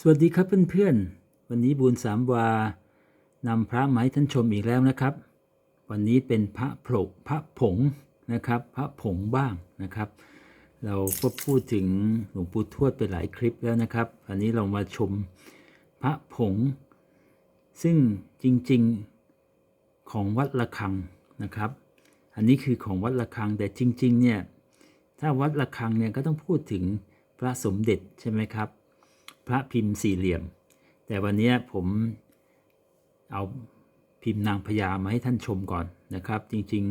สวัสดีครับเพื่อนๆ วันนี้บูญสามวานำพระมาให้ท่านชมอีกแล้วนะครับ วันนี้เป็นพระโผลกพระผงนะครับ พระผงบ้างนะครับ เราก็พูดถึงหลวงปู่ทวดไปหลายคลิปแล้วนะครับ อันนี้เรามาชมพระผง ซึ่งจริงๆของวัดระฆังนะครับ อันนี้คือของวัดระฆังแต่จริงๆเนี่ยถ้าวัดระฆังเนี่ยก็ต้องพูดถึงพระสมเด็จใช่ไหมครับ พระพิมพ์สี่เหลี่ยม แต่วันนี้ผมเอาพิมพ์นางพญามาให้ท่านชมก่อนนะครับ จริง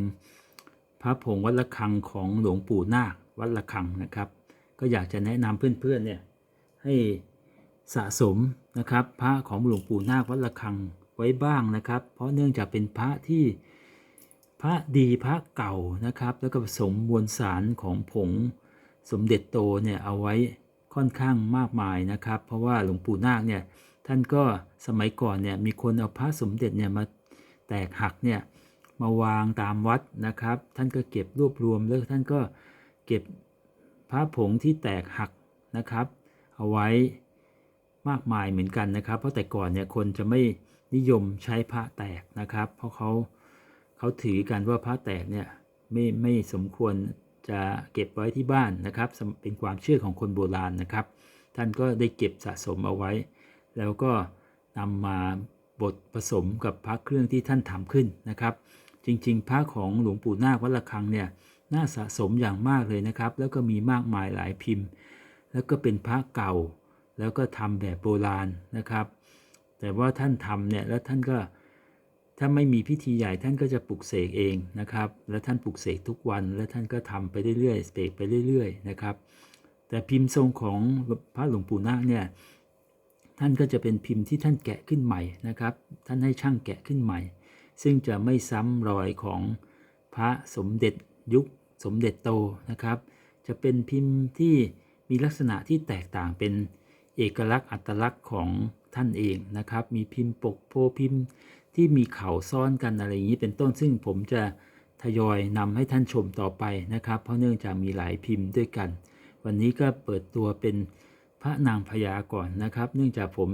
ๆ พระผงวัดระฆังของหลวงปู่นาควัดระฆังนะครับ ก็อยากจะแนะนำเพื่อนๆเนี่ยให้สะสมนะครับพระของหลวงปู่นาควัดระฆังไว้บ้างนะครับ เพราะเนื่องจากเป็นพระที่พระดีพระเก่านะครับ แล้วก็ผสมมวลสารของผงสมเด็จโตเนี่ยเอาไว้ ค่อนข้างมากมายนะครับ เพราะว่าหลวงปู่นาคเนี่ยท่านก็สมัยก่อนเนี่ยมีคนเอาพระสมเด็จเนี่ยมาแตกหักเนี่ยมาวางตามวัดนะครับ ท่านก็เก็บรวบรวมแล้วท่านก็เก็บพระผงที่แตกหักนะครับ เอาไว้มากมายเหมือนกันนะครับ เพราะแต่ก่อนเนี่ยคนจะไม่นิยมใช้พระแตกนะครับ เพราะเขาเขาถือกันว่าพระแตกเนี่ยไม่ไม่สมควร จะเก็บไว้ที่บ้านนะครับ เป็นความเชื่อของคนโบราณนะครับ ท่านก็ได้เก็บสะสมเอาไว้ แล้วก็นำมาบดผสมกับพระเครื่องที่ท่านทำขึ้นนะครับ จริงๆ พระของหลวงปู่นาควัดระฆังเนี่ยน่าสะสมอย่างมากเลยนะครับ แล้วก็มีมากมายหลายพิมพ์ แล้วก็เป็นพระเก่า แล้วก็ทำแบบโบราณนะครับ แต่ว่าท่านทำเนี่ยแล้วท่านก็ ถ้าไม่มีพิธีใหญ่ท่านก็จะปลุกเสกเองนะครับ แล้วท่านปลุกเสกทุกวัน แล้วท่านก็ทำไปเรื่อยๆเสกไปเรื่อยๆนะครับ แต่พิมพ์ทรงของพระหลวงปู่นาคเนี่ยท่านก็จะเป็นพิมพ์ที่ท่านแกะขึ้นใหม่นะครับ ท่านให้ช่างแกะขึ้นใหม่ ซึ่งจะไม่ซ้ำรอยของพระสมเด็จยุคสมเด็จโตนะครับ จะเป็นพิมพ์ที่มีลักษณะที่แตกต่างเป็นเอกลักษณ์อัตลักษณ์ของท่านเองนะครับ มีพิมพ์ปกโพพิมพ์ ที่มีเข่าซ้อนกันอะไรอย่างนี้เป็นต้นซึ่งผมจะทยอยนำให้ท่านชมต่อไปนะครับ เพราะเนื่องจากมีหลายพิมพ์ด้วยกัน วันนี้ก็เปิดตัวเป็นพระนางพญาก่อนนะครับ เนื่องจากผม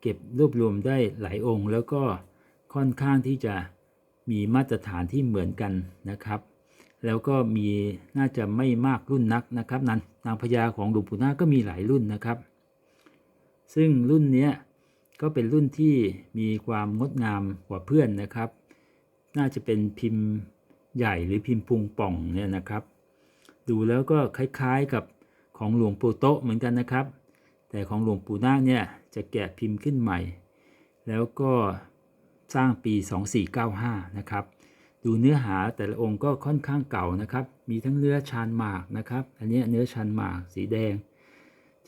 เก็บรวบรวมได้หลายองค์ แล้วก็ค่อนข้างที่จะมีมาตรฐานที่เหมือนกันนะครับ แล้วก็มีน่าจะไม่มากรุ่นนักนะครับนางนนางพญาของหลวงปู่นาก็มีหลายรุ่นนะครับ ซึ่งรุ่นเนี้ย ก็เป็นรุ่นที่มีความงดงามกว่าเพื่อนนะครับ น่าจะเป็นพิมพ์ใหญ่หรือพิมพ์พุงป่องเนี่ยนะครับ ดูแล้วก็คล้ายๆกับของหลวงปู่โตเหมือนกันนะครับ แต่ของหลวงปู่นาคเนี่ยจะแกะพิมพ์ขึ้นใหม่ แล้วก็สร้างปี 2495 นะครับ ดูเนื้อหาแต่ละองค์ก็ค่อนข้างเก่านะครับ มีทั้งเนื้อชานหมากนะครับ อันนี้เนื้อชานหมากสีแดง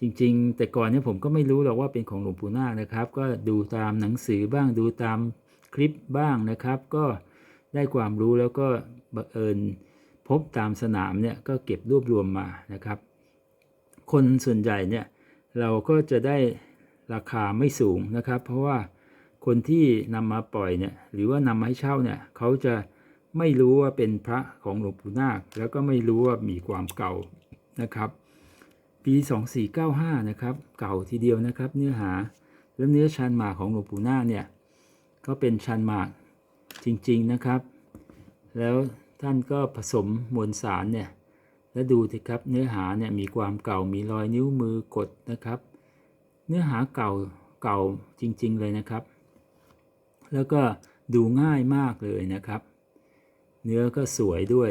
จริงๆ แต่ก่อนเนี่ยผมก็ไม่รู้หรอกว่าเป็นของหลวงปู่นาคนะครับ ก็ดูตามหนังสือบ้างดูตามคลิปบ้างนะครับ ก็ได้ความรู้แล้วก็บังเอิญพบตามสนามเนี่ยก็เก็บรวบรวมมานะครับ คนส่วนใหญ่เนี่ยเราก็จะได้ราคาไม่สูงนะครับ เพราะว่าคนที่นำมาปล่อยเนี่ยหรือว่านำมาให้เช่าเนี่ยเขาจะไม่รู้ว่าเป็นพระของหลวงปู่นาค แล้วก็ไม่รู้ว่ามีความเก่านะครับ ปี 2495 นะครับ เก่าทีเดียวนะครับ เนื้อหาแล้วเนื้อชันหมากของหลวงปู่นาเนี่ยก็เป็นชันหมากจริงๆนะครับ แล้วท่านก็ผสมมวลสารเนี่ยแล้วดูสิครับเนื้อหาเนี่ยมีความเก่ามีรอยนิ้วมือกดนะครับ เนื้อหาเก่าเก่าจริง ๆ เลยนะครับ แล้วก็ดูง่ายมากเลยนะครับ เนื้อก็สวยด้วย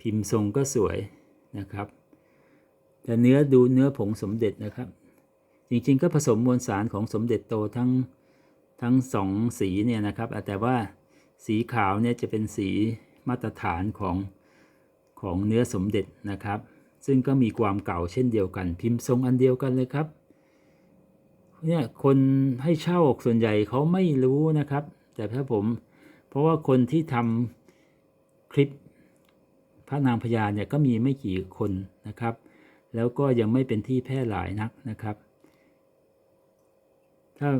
พิมพ์ทรงก็สวยนะครับ แต่เนื้อดูเนื้อผงสมเด็จนะครับ จริงๆก็ผสมมวลสารของสมเด็จโตทั้งทั้งสองสีเนี่ยนะครับ แต่ว่าสีขาวเนี่ยจะเป็นสีมาตรฐานของของเนื้อสมเด็จนะครับ ซึ่งก็มีความเก่าเช่นเดียวกัน พิมพ์ทรงอันเดียวกันเลยครับเนี่ยคนให้เช่าส่วนใหญ่เขาไม่รู้นะครับ แต่ถ้าผมเพราะว่าคนที่ทำคลิปพระนางพญาเนี่ยก็มีไม่กี่คนนะครับ แล้วก็ยังไม่เป็นที่แพร่หลายนักนะครับ ถ้า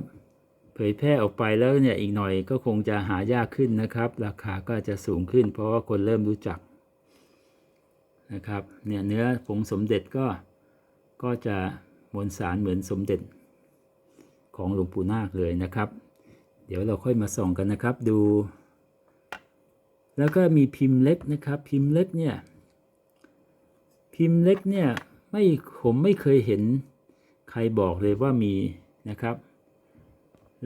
เผยแพร่ออกไปแล้วเนี่ยอีกหน่อยก็คงจะหายากขึ้นนะครับ ราคาก็จะสูงขึ้น เพราะว่าคนเริ่มรู้จักนะครับเนี่ยเนื้อผงสมเด็จก็ก็จะมวลสารเหมือนสมเด็จของหลวงปู่นาคเลยนะครับ เดี๋ยวเราค่อยมาส่องกันนะครับดู แล้วก็มีพิมพ์เล็กนะครับ พิมพ์เล็กเนี่ยพิมพ์เล็กเนี่ย ไม่ผมไม่เคยเห็นใครบอกเลยว่ามีนะครับ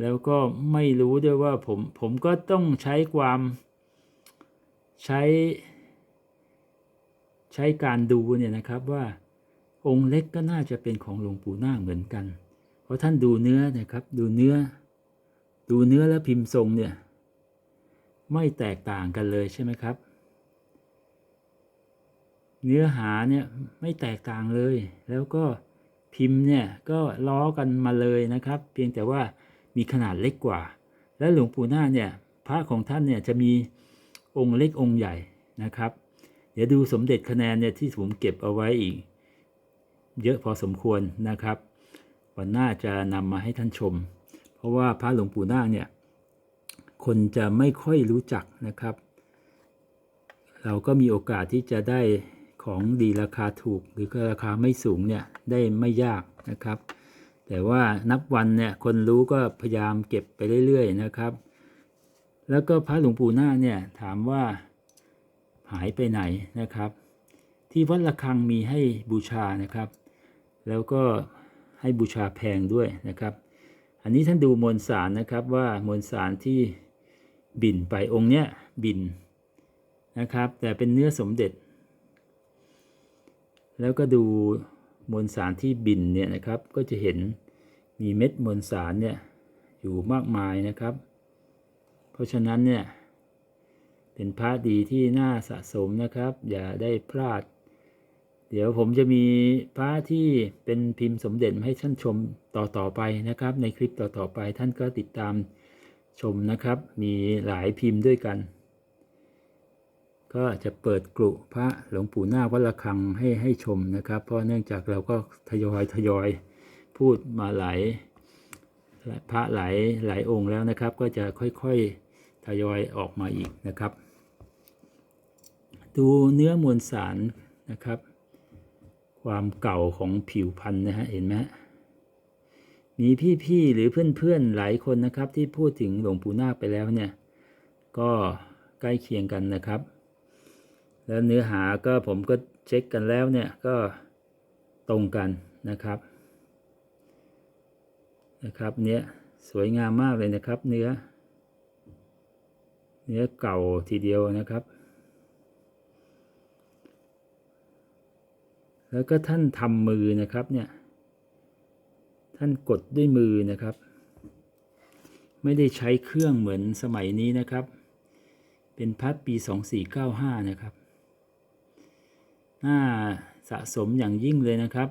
แล้วก็ไม่รู้ด้วยว่าผมผมก็ต้องใช้ความใช้ ใช้การดูเนี่ยนะครับว่าองค์เล็กก็น่าจะเป็นของหลวงปู่นาคเหมือนกัน เพราะท่านดูเนื้อนะครับ ดูเนื้อ ดูเนื้อและพิมพ์ทรงเนี่ย ไม่แตกต่างกันเลยใช่ไหมครับ เนื้อหาเนี่ยไม่แตกต่างเลย แล้วก็พิมพ์เนี่ยก็ล้อกันมาเลยนะครับ เพียงแต่ว่ามีขนาดเล็กกว่า และหลวงปู่นาเนี่ยพระของท่านเนี่ยจะมีองค์เล็กองค์ใหญ่นะครับ เดี๋ยวดูสมเด็จคะแนนเนี่ยที่ผมเก็บเอาไว้อีก เยอะพอสมควรนะครับ วันหน้าจะนำมาให้ท่านชม เพราะว่าพระหลวงปู่นาคเนี่ยคนจะไม่ค่อยรู้จักนะครับ เราก็มีโอกาสที่จะได้ ของดีราคาถูกหรือก็ราคาไม่สูงเนี่ยได้ไม่ยากนะครับ แต่ว่านับวันเนี่ยคนรู้ก็พยายามเก็บไปเรื่อยๆนะครับ แล้วก็พระหลวงปู่นาเนี่ยถามว่าหายไปไหนนะครับ ที่วัดระฆังมีให้บูชานะครับ แล้วก็ให้บูชาแพงด้วยนะครับ อันนี้ท่านดูมวลสารนะครับว่ามวลสารที่บินไปองค์เนี้ยบินนะครับ แต่เป็นเนื้อสมเด็จ แล้วก็ดูมวลสารที่บินเนี่ยนะครับก็จะเห็นมีเม็ดมวลสารเนี่ยอยู่มากมายนะครับ เพราะฉะนั้นเนี่ยเป็นพระดีที่น่าสะสมนะครับ อย่าได้พลาด เดี๋ยวผมจะมีพระที่เป็นพิมพ์สมเด็จให้ท่านชมต่อต่อๆไปนะครับ ในคลิปต่อต่อๆไปท่านก็ติดตามชมนะครับ มีหลายพิมพ์ด้วยกัน ก็จะเปิดกรุพระหลวงปู่นาควัดระฆังให้ให้ชมนะครับ เพราะเนื่องจากเราก็ทยอยทยอยพูดมาหลายพระหลายหลายองค์แล้วนะครับ ก็จะค่อยๆทยอยออกมาอีกนะครับ ดูเนื้อมวลสารนะครับ ความเก่าของผิวพันธุ์นะฮะเห็นไหมมีพี่ๆหรือเพื่อนๆหลายคนนะครับ ที่พูดถึงหลวงปู่นาคไปแล้วเนี่ย ก็ใกล้เคียงกันนะครับ แล้วเนื้อหาก็ผมก็เช็คกันแล้วเนี่ยก็ตรงกันนะครับนะครับเนี้ยสวยงามมากเลยนะครับ เนื้อ เนื้อเก่าทีเดียวนะครับ แล้วก็ท่านทำมือนะครับเนี่ยท่านกดด้วยมือนะครับ ไม่ได้ใช้เครื่องเหมือนสมัยนี้นะครับ เป็นพัดปี 2495 นะครับ น่าสะสมอย่างยิ่งเลยนะครับ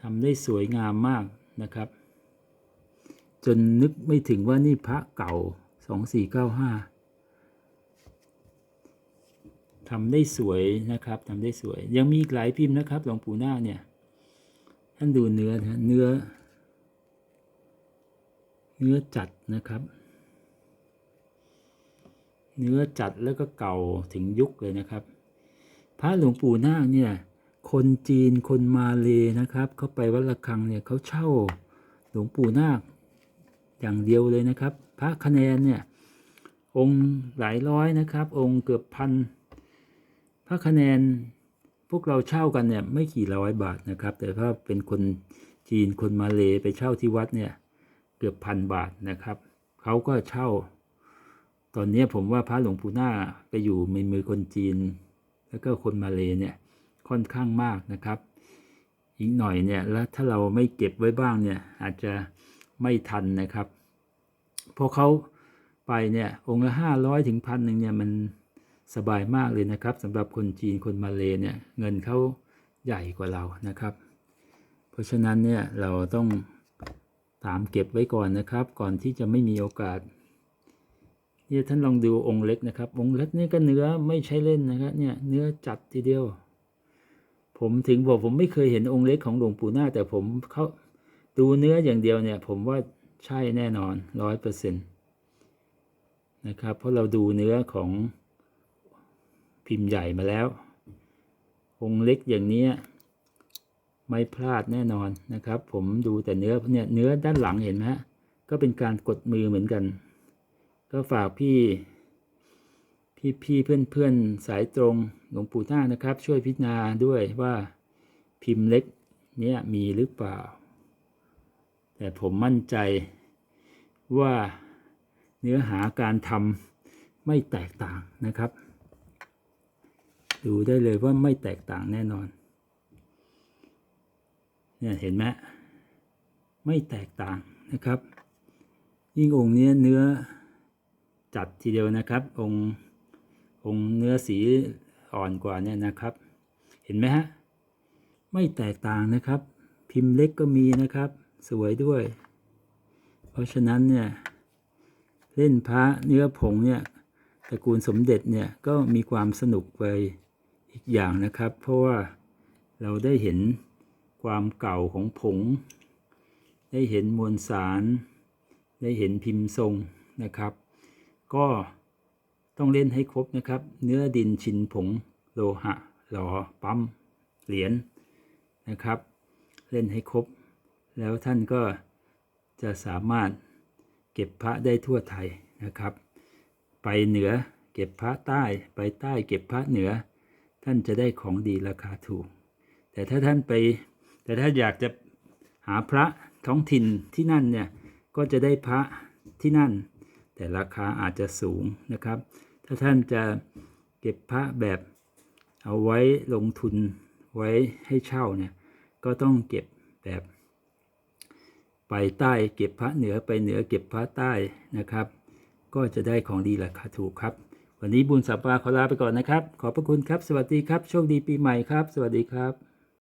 ทำได้สวยงามมากนะครับ จนนึกไม่ถึงว่านี่พระเก่า 2495ทำได้สวยนะครับทำได้สวย ยังมีอีกหลายพิมพ์นะครับหลวงปู่นาคเนี่ยท่านดูเนื้อนะเนื้อ เนื้อจัดนะครับ เนื้อจัดแล้วก็เก่าถึงยุคเลยนะครับ พระหลวงปู่นาคเนี่ยคนจีนคนมาเลยนะครับ เขาไปวัดระฆังเนี่ยเขาเช่าหลวงปู่นาคอย่างเดียวเลยนะครับ พระคะแนนเนี่ยองค์หลายร้อยนะครับ องค์เกือบพันพระคะแนนพวกเราเช่ากันเนี่ยไม่กี่ร้อยบาทนะครับ แต่ถ้าเป็นคนจีนคนมาเลไปเช่าที่วัดเนี่ยเกือบพันบาทนะครับ เขาก็เช่า ตอนนี้ผมว่าพระหลวงปู่นาไปอยู่ในมือคนจีน แล้วก็คนมาเลเนี่ยค่อนข้างมากนะครับ อีกหน่อยเนี่ยแล้วถ้าเราไม่เก็บไว้บ้างเนี่ยอาจจะไม่ทันนะครับพราะเขาไปเนี่ยองค์ละห้าร้อยถึงพันหนึ่งเนี่ยมันสบายมากเลยนะครับสำหรับคนจีนคนมาเลเนี่ยเงินเขาใหญ่กว่าเรานะครับ เพราะฉะนั้นเนี่ยเราต้องตามเก็บไว้ก่อนนะครับ ก่อนที่จะไม่มีโอกาส นี่ยท่านลองดูองค์เล็กนะครับ องค์เล็กนี่ก็เนื้อไม่ใช่เล่นนะครับเนี่ยเนื้อจัดทีเดียว ผมถึงบอกผมไม่เคยเห็นองค์เล็กของหลวงปู่นาแต่ผมเขาดูเนื้ออย่างเดียวเนี่ย ผมว่าใช่แน่นอนร้อยเปอร์เซ็นต์นะครับเพราะเราดูเนื้อของพิมพ์ใหญ่มาแล้ว องค์เล็กอย่างนี้ไม่พลาดแน่นอนนะครับ ผมดูแต่เนื้อเนี่ยเนื้อด้านหลังเห็นไหมฮะก็เป็นการกดมือเหมือนกัน ก็ฝากพี่ พี่พี่เพื่อนเพื่อนสายตรงหลวงปู่ท่านะครับ ช่วยพิจารณาด้วยว่าพิมพ์เล็กเนี่ยมีหรือเปล่า แต่ผมมั่นใจว่าเนื้อหาการทำไม่แตกต่างนะครับ ดูได้เลยว่าไม่แตกต่างแน่นอน เนี่ยเห็นไหมไม่แตกต่างนะครับ ยิ่งองค์เนี้ยเนื้อ จัดทีเดียวนะครับ องค์องค์เนื้อสีอ่อนกว่าเนี่ยนะครับ เห็นไหมฮะ ไม่แตกต่างนะครับ พิมพ์เล็กก็มีนะครับ สวยด้วย เพราะฉะนั้นเนี่ยเล่นพระเนื้อผงเนี่ยตระกูลสมเด็จเนี่ยก็มีความสนุกไปอีกอย่างนะครับ เพราะว่าเราได้เห็นความเก่าของผง ได้เห็นมวลสาร ได้เห็นพิมพ์ทรงนะครับ ก็ต้องเล่นให้ครบนะครับ เนื้อดินชินผงโลหะหลอปั๊มเหรียญนะครับ เล่นให้ครบ แล้วท่านก็จะสามารถเก็บพระได้ทั่วไทยนะครับ ไปเหนือเก็บพระใต้ไปใต้เก็บพระเหนือ ท่านจะได้ของดีราคาถูก แต่ถ้าท่านไป แต่ถ้าอยากจะหาพระท้องถิ่นที่นั่นเนี่ยก็จะได้พระที่นั่น แต่ราคาอาจจะสูงนะครับ ถ้าท่านจะเก็บพระแบบเอาไว้ลงทุนไว้ให้เช่าเนี่ยก็ต้องเก็บแบบ ไปใต้เก็บพระเหนือไปเหนือเก็บพระใต้นะครับ ก็จะได้ของดีราคาถูกครับ วันนี้บุญสัปปาขอลาไปก่อนนะครับ ขอบพระคุณครับ สวัสดีครับ โชคดีปีใหม่ครับ สวัสดีครับ